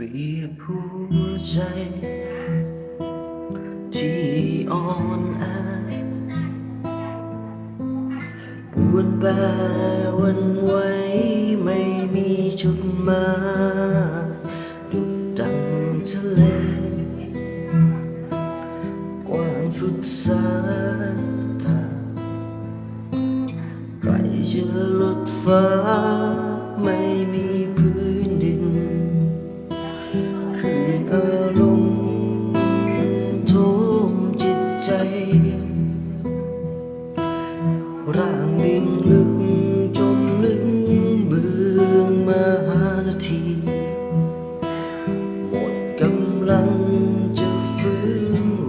เปรียบหัวใจ ที่อ่อนแอปวนแปรวันไหวไม่มีจุดหมายดุดดังทะเลกว้างสุดสายตาไกลจะลดฟ้าไม่มี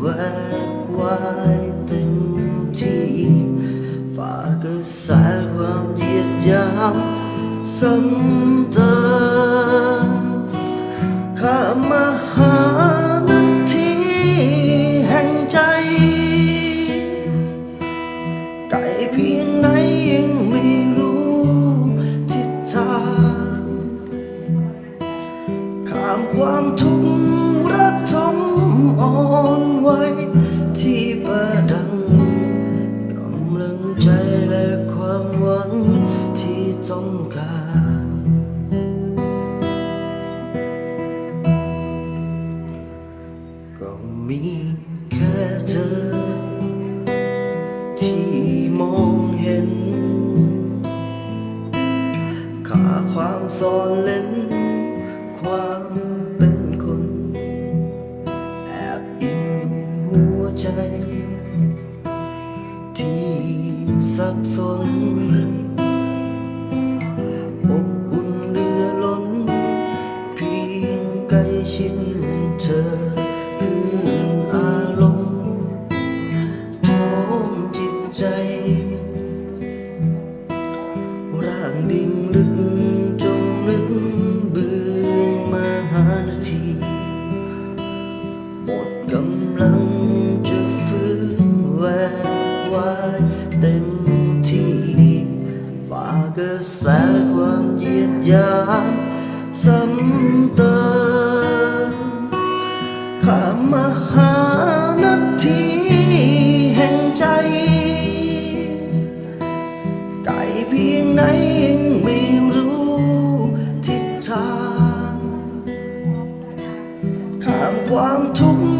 แวกไวายเต็มที่ฝากกระแสความเหยียดยามซ้ำเติมข้ามาหานาทีแห่งใจ ไกลเพียงไหนยังไม่รู้ทิศทางข้ามความทุกข์ วที่ประดังกำลังใจและความหวังที่ต้องการก็มีแค่เธอ ที่มองเห็นค่าความซ่อนเล่นความ ใจ ที่สับสนอบอุ่นเรือล้น เพียงใกล้ชิดเธอคืออารมณ์ท้องจิตใจ ร่างดิ่งลึกจมลึกเบืองมหานาทีหมด กวายเต็มที่ฝากกระแสความเยียดยาซ้ำเติมข้ามาหานาทีแห่งใจ ไกลเพียงไหนยังไม่รู้ทิศทางข้ามความทุกข์